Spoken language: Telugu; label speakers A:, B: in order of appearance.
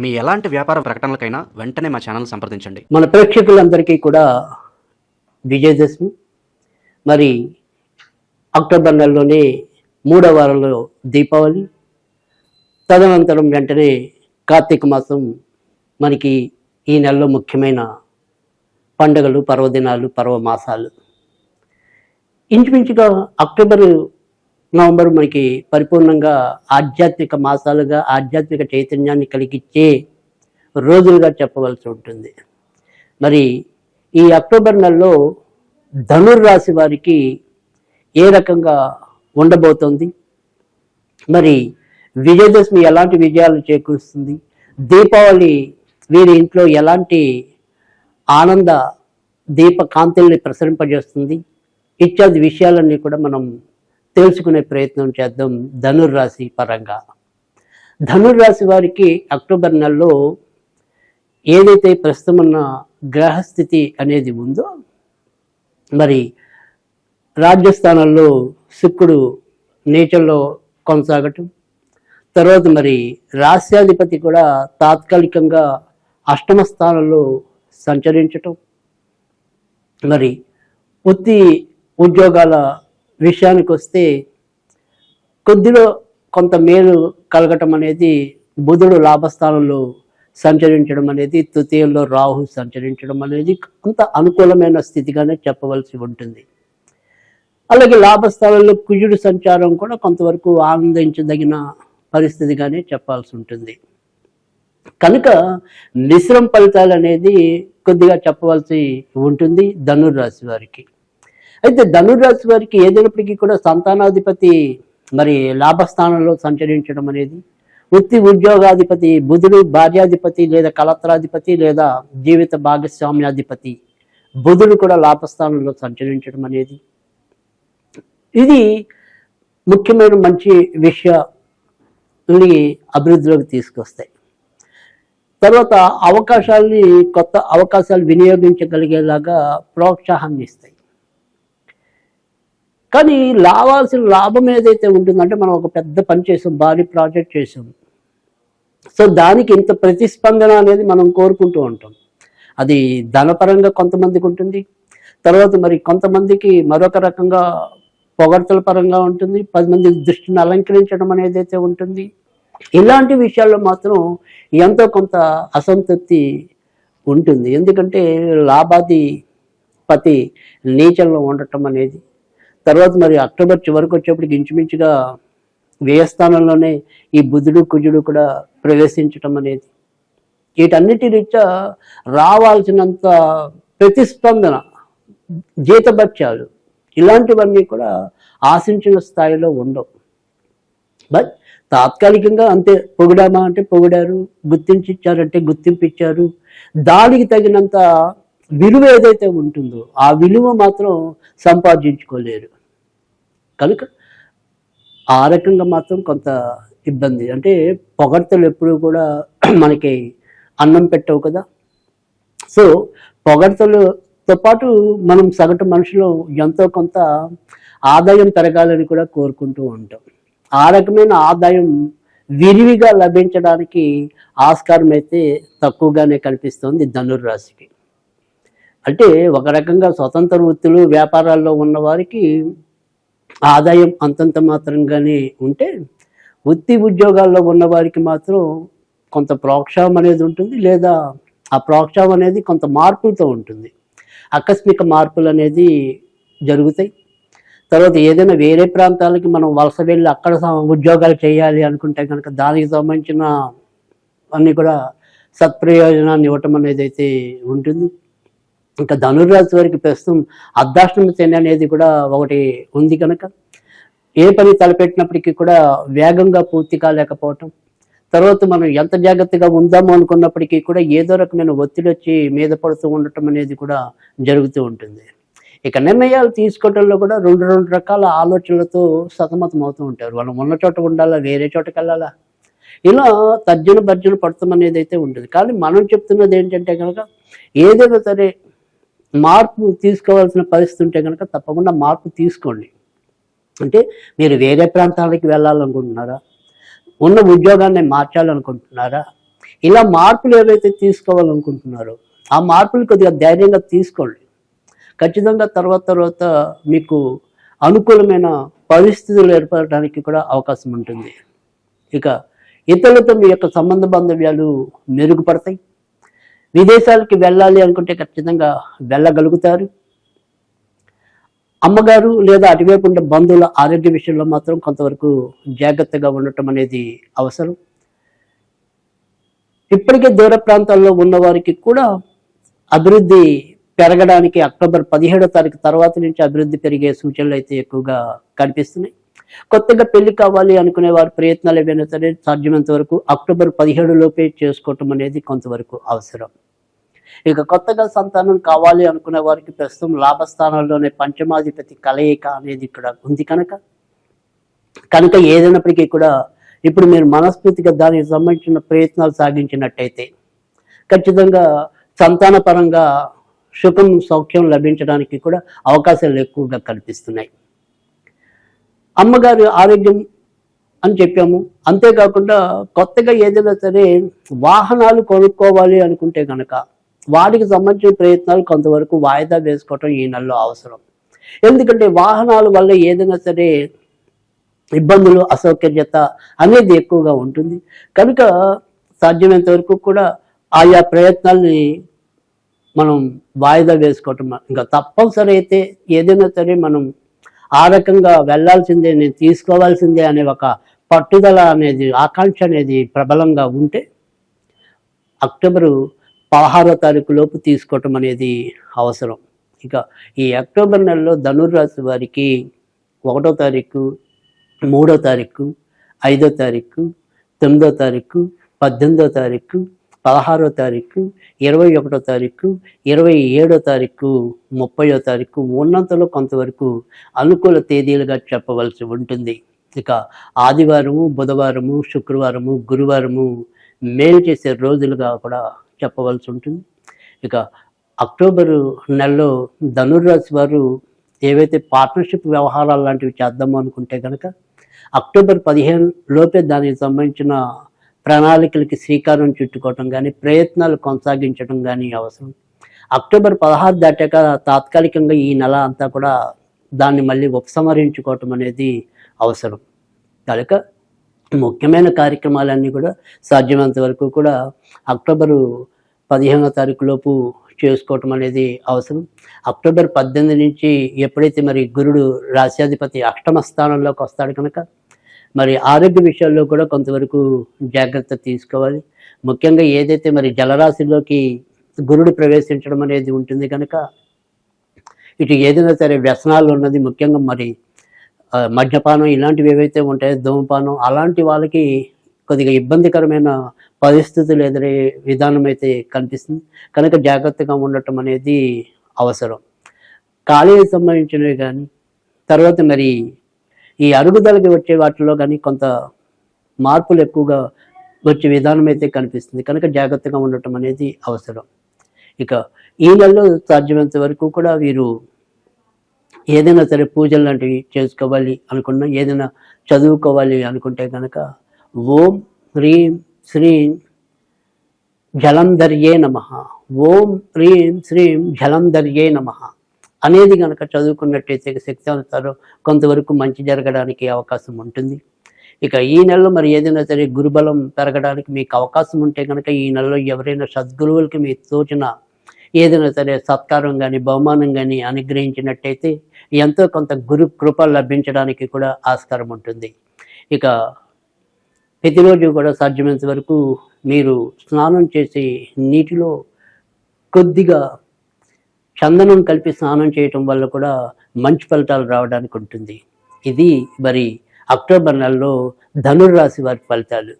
A: మీ ఎలాంటి వ్యాపార ప్రకటనలకైనా వెంటనే మా ఛానల్ సంప్రదించండి.
B: మన ప్రేక్షకులందరికీ కూడా విజయదశమి మరి అక్టోబర్ నెలలోనే మూడో వారంలో దీపావళి తదనంతరం వెంటనే కార్తీక మాసం మనకి ఈ నెలలో ముఖ్యమైన పండుగలు పర్వదినాలు పర్వమాసాలు. ఇంచుమించుగా అక్టోబర్ నవంబర్ మనకి పరిపూర్ణంగా ఆధ్యాత్మిక మాసాలుగా ఆధ్యాత్మిక చైతన్యాన్ని కలిగించే రోజులుగా చెప్పవలసి ఉంటుంది. మరి ఈ అక్టోబర్ నెలలో ధనుర్రాశి వారికి ఏ రకంగా ఉండబోతోంది? మరి విజయదశమి ఎలాంటి విజయాలు చేకూరుస్తుంది? దీపావళి వీరి ఇంట్లో ఎలాంటి ఆనంద దీప కాంతుల్ని ప్రసరింపజేస్తుంది? ఇత్యాది విషయాలన్నీ కూడా మనం తెలుసుకునే ప్రయత్నం చేద్దాం ధనుర్రాశి పరంగా. ధనుర్రాశి వారికి అక్టోబర్ నెలలో ఏదైతే ప్రస్తుతం ఉన్న గ్రహస్థితి అనేది ఉందో మరి రాజ్యస్థానంలో శుక్రుడు నేచర్లో కొనసాగటం తర్వాత మరి రాస్యాధిపతి కూడా తాత్కాలికంగా అష్టమ స్థానంలో సంచరించటం మరి వృత్తి ఉద్యోగాల విషయానికి వస్తే కొద్దిలో కొంత మేలు కలగటం అనేది బుధుడు లాభస్థానంలో సంచరించడం అనేది తృతీయంలో రాహు సంచరించడం అనేది కొంత అనుకూలమైన స్థితిగానే చెప్పవలసి ఉంటుంది. అలాగే లాభస్థానంలో కుజుడు సంచారం కూడా కొంతవరకు ఆనందించదగిన పరిస్థితిగానే చెప్పాల్సి ఉంటుంది. కనుక మిశ్రమ ఫలితాలు అనేది కొద్దిగా చెప్పవలసి ఉంటుంది ధనుర్రాశి వారికి. అయితే ధనురాశి వారికి ఏదైనప్పటికీ కూడా సంతానాధిపతి మరి లాభస్థానంలో సంచరించడం అనేది వృత్తి ఉద్యోగాధిపతి బుధుడు భార్యాధిపతి లేదా కలత్రాధిపతి లేదా జీవిత భాగస్వామ్యాధిపతి బుధుడు కూడా లాభస్థానంలో సంచరించడం అనేది. ఇది ముఖ్యమైన మంచి విషయాన్ని అభివృద్ధిలోకి తీసుకొస్తాయి. తర్వాత అవకాశాలని కొత్త అవకాశాలు వినియోగించగలిగేలాగా ప్రోత్సాహాన్ని ఇస్తాయి. కానీ లావాల్సిన లాభం ఏదైతే ఉంటుందంటే మనం ఒక పెద్ద పని చేసాం భారీ ప్రాజెక్ట్ చేసాం. సో దానికి ఇంత ప్రతిస్పందన అనేది మనం కోరుకుంటూ ఉంటాం. అది ధనపరంగా కొంతమందికి ఉంటుంది తర్వాత మరి కొంతమందికి మరొక రకంగా పొగడ్తల పరంగా ఉంటుంది పది మంది దృష్టిని అలంకరించడం అనేది అయితే ఉంటుంది. ఇలాంటి విషయాల్లో మాత్రం ఎంతో కొంత అసంతృప్తి ఉంటుంది. ఎందుకంటే లాభాది పతి నీచంలో ఉండటం అనేది తర్వాత మరి అక్టోబర్ చివరికి వచ్చేప్పటికి ఇంచుమించుగా వ్యయస్థానంలోనే ఈ బుధుడు కుజుడు కూడా ప్రవేశించటం అనేది. వీటన్నిటి రీత్యా రావాల్సినంత ప్రతిస్పందన జీతభత్యాలు ఇలాంటివన్నీ కూడా ఆశించిన స్థాయిలో ఉండవు. బట్ తాత్కాలికంగా అంతే పొగిడామా అంటే పొగిడారు గుర్తించి ఇచ్చారంటే గుర్తింపు ఇచ్చారు దానికి తగినంత విలువ ఏదైతే ఉంటుందో ఆ విలువ మాత్రం సంపాదించుకోలేరు. కనుక ఆ రకంగా మాత్రం కొంత ఇబ్బంది. అంటే పొగడ్తలు ఎప్పుడూ కూడా మనకి అన్నం పెట్టవు కదా. సో పొగడ్తలతో పాటు మనం సగటు మనుషులు ఎంతో కొంత ఆదాయం పెరగాలని కూడా కోరుకుంటూ ఉంటాం. ఆ రకమైన ఆదాయం విరివిగా లభించడానికి ఆస్కారం అయితే తక్కువగానే కనిపిస్తుంది ధనుర్రాశికి. అంటే ఒక రకంగా స్వతంత్ర వృత్తులు వ్యాపారాల్లో ఉన్న వారికి ఆదాయం అంతంత మాత్రంగానే ఉంటే వృత్తి ఉద్యోగాల్లో ఉన్న వారికి మాత్రం కొంత ప్రోక్షాం అనేది ఉంటుంది లేదా ఆ ప్రోక్షాం అనేది కొంత మార్పులతో ఉంటుంది. ఆకస్మిక మార్పులు అనేది జరుగుతాయి. తర్వాత ఏదైనా వేరే ప్రాంతాలకి మనం వలస వెళ్ళి అక్కడ ఉద్యోగాలు చేయాలి అనుకుంటే కనుక దానికి సంబంధించిన అన్నీ కూడా సత్ప్రయోజనాన్ని ఇవ్వటం అనేది అయితే ఉంటుంది. ఇంకా ధనుర్రాశి వారికి ప్రస్తుతం అర్ధాష్టమ శని అనేది కూడా ఒకటి ఉంది కనుక ఏ పని తలపెట్టినప్పటికీ కూడా వేగంగా పూర్తి కాలేకపోవటం. తర్వాత మనం ఎంత జాగ్రత్తగా ఉందాము అనుకున్నప్పటికీ కూడా ఏదో రకమైన ఒత్తిడి వచ్చి మీద పడుతూ ఉండటం అనేది కూడా జరుగుతూ ఉంటుంది. ఇక నిర్ణయాలు తీసుకోవడంలో కూడా రెండు రెండు రకాల ఆలోచనలతో సతమతం అవుతూ ఉంటారు. మనం ఉన్న చోట ఉండాలా వేరే చోటకి వెళ్ళాలా? ఇలా తర్జన భర్జన పడతాం అనేది అయితే ఉంటుంది కానీ మనం చెప్తున్నది ఏంటంటే కనుక ఏదైనా సరే మార్పు తీసుకోవాల్సిన పరిస్థితి ఉంటే కనుక తప్పకుండా మార్పు తీసుకోండి. అంటే మీరు వేరే ప్రాంతాలకి వెళ్ళాలనుకుంటున్నారా? ఉన్న ఉద్యోగాన్ని మార్చాలనుకుంటున్నారా? ఇలా మార్పులు ఏవైతే తీసుకోవాలనుకుంటున్నారో ఆ మార్పులు కొద్దిగా ధైర్యంగా తీసుకోండి. ఖచ్చితంగా తర్వాత తర్వాత మీకు అనుకూలమైన పరిస్థితులు ఏర్పడడానికి కూడా అవకాశం ఉంటుంది. ఇక ఇతరులతో మీ యొక్క సంబంధ బాంధవ్యాలు మెరుగుపడతాయి. విదేశాలకి వెళ్ళాలి అనుకుంటే ఖచ్చితంగా వెళ్ళగలుగుతారు. అమ్మగారు లేదా అటువైపు ఉండే బంధువుల ఆరోగ్య విషయంలో మాత్రం కొంతవరకు జాగ్రత్తగా ఉండటం అనేది అవసరం. ఇప్పటికే దూర ప్రాంతాల్లో ఉన్న వారికి కూడా అభివృద్ధి పెరగడానికి అక్టోబర్ పదిహేడో తారీఖు తర్వాత నుంచి అభివృద్ధి పెరిగే సూచనలు అయితే ఎక్కువగా కనిపిస్తున్నాయి. కొత్తగా పెళ్ళి కావాలి అనుకునే వారి ప్రయత్నాలు ఏవైనా సరే సాధ్యమైనంత వరకు అక్టోబర్ పదిహేడు లోపే చేసుకోవటం అనేది కొంతవరకు అవసరం. ఇక కొత్తగా సంతానం కావాలి అనుకునే వారికి ప్రస్తుతం లాభస్థానాల్లోనే పంచమాధిపతి కలయిక అనేది ఇక్కడ ఉంది కనుక. కనుక ఏదైనప్పటికీ కూడా ఇప్పుడు మీరు మనస్ఫూర్తిగా దానికి సంబంధించిన ప్రయత్నాలు సాగించినట్టయితే ఖచ్చితంగా సంతాన పరంగా సుఖం సౌఖ్యం లభించడానికి కూడా అవకాశాలు ఎక్కువగా కనిపిస్తున్నాయి. అమ్మగారి ఆరోగ్యం అని చెప్పాము. అంతేకాకుండా కొత్తగా ఏదైనా సరే వాహనాలు కొనుక్కోవాలి అనుకుంటే కనుక వాటికి సంబంధించిన ప్రయత్నాలు కొంతవరకు వాయిదా వేసుకోవటం ఈ నెలలో అవసరం. ఎందుకంటే వాహనాల వల్ల ఏదైనా సరే ఇబ్బందులు అసౌకర్యత అనేది ఎక్కువగా ఉంటుంది. కనుక సాధ్యమైనంత వరకు కూడా ఆయా ప్రయత్నాల్ని మనం వాయిదా వేసుకోవటం ఇంకా తప్పనిసరి అయితే ఏదైనా సరే మనం ఆ రకంగా వెళ్ళాల్సిందే నేను తీసుకోవాల్సిందే అనే ఒక పట్టుదల అనేది ఆకాంక్ష అనేది ప్రబలంగా ఉంటే అక్టోబరు పదహారో తారీఖు లోపు తీసుకోవటం అనేది అవసరం. ఇక ఈ అక్టోబర్ నెలలో ధనుర్రాశి వారికి ఒకటో తారీఖు మూడో తారీఖు ఐదో తారీఖు తొమ్మిదో తారీఖు పద్దెనిమిదో తారీఖు పదహారో తారీఖు ఇరవై ఒకటో తారీఖు ఇరవై ఏడో తారీఖు ముప్పయో తారీఖు ఉన్నంతలో కొంతవరకు అనుకూల తేదీలుగా చెప్పవలసి ఉంటుంది. ఇక ఆదివారము బుధవారము శుక్రవారము గురువారము మేలు చేసే రోజులుగా కూడా చెప్పవలసి ఉంటుంది. ఇక అక్టోబరు నెలలో ధనుర్రాశి వారు ఏవైతే పార్ట్నర్షిప్ వ్యవహారాలు లాంటివి చేద్దాము అనుకుంటే కనుక అక్టోబర్ పదిహేను లోపే దానికి సంబంధించిన ప్రణాళికలకి శ్రీకారం చుట్టుకోవటం కానీ ప్రయత్నాలు కొనసాగించడం కానీ అవసరం. అక్టోబర్ పదహారు దాటాక తాత్కాలికంగా ఈ నెల అంతా కూడా దాన్ని మళ్ళీ ఉపసంహరించుకోవటం అనేది అవసరం. కనుక ముఖ్యమైన కార్యక్రమాలన్నీ కూడా సాధ్యమైనంత వరకు కూడా అక్టోబరు పదిహేనో తారీఖు లోపు చేసుకోవటం అనేది అవసరం. అక్టోబర్ పద్దెనిమిది నుంచి ఎప్పుడైతే మరి గురుడు రాశ్యాధిపతి అష్టమ స్థానంలోకి వస్తాడు కనుక మరి ఆరోగ్య విషయాల్లో కూడా కొంతవరకు జాగ్రత్త తీసుకోవాలి. ముఖ్యంగా ఏదైతే మరి జలరాశిలోకి గురుడు ప్రవేశించడం అనేది ఉంటుంది కనుక ఇటు ఏదైనా సరే వ్యసనాలు ఉన్నది ముఖ్యంగా మరి మద్యపానం ఇలాంటివి ఏవైతే ఉంటాయో ధూమపానం అలాంటి వాళ్ళకి కొద్దిగా ఇబ్బందికరమైన పరిస్థితులు ఎదురయ్యే విధానం అయితే కనిపిస్తుంది. కనుక జాగ్రత్తగా ఉండటం అనేది అవసరం. ఖాళీకి సంబంధించినవి కానీ తర్వాత మరి ఈ అరుగుదలకి వచ్చే వాటిలో కానీ కొంత మార్పులు ఎక్కువగా వచ్చే విధానం అయితే కనిపిస్తుంది. కనుక జాగ్రత్తగా ఉండటం అనేది అవసరం. ఇక ఈ నెలలో సాధ్యమైనంత వరకు కూడా వీరు ఏదైనా సరే పూజలు లాంటివి చేసుకోవాలి అనుకున్నా ఏదైనా చదువుకోవాలి అనుకుంటే కనుక ఓం హ్రీం శ్రీం జలంధర్యే నమ. ఓం హ్రీం శ్రీం జలంధర్యే నమ. అనేది కనుక చదువుకున్నట్టయితే శక్తి అనుసారం కొంతవరకు మంచి జరగడానికి అవకాశం ఉంటుంది. ఇక ఈ నెలలో మరి ఏదైనా సరే గురుబలం పెరగడానికి మీకు అవకాశం ఉంటే కనుక ఈ నెలలో ఎవరైనా సద్గురువులకి మీ సూచన ఏదైనా సరే సత్కారం కానీ బహుమానం కానీ అనుగ్రహించినట్టయితే ఎంతో కొంత గురు కృప లభించడానికి కూడా ఆస్కారం ఉంటుంది. ఇక ప్రతిరోజు కూడా సాధ్యమైనంత వరకు మీరు స్నానం చేసి నీటిలో కొద్దిగా చందనం కలిపి స్నానం చేయటం వల్ల కూడా మంచి ఫలితాలు రావడానికి ఉంటుంది. ఇది మరి అక్టోబర్ నెలలో ధనుర్రాశి వారి ఫలితాలు.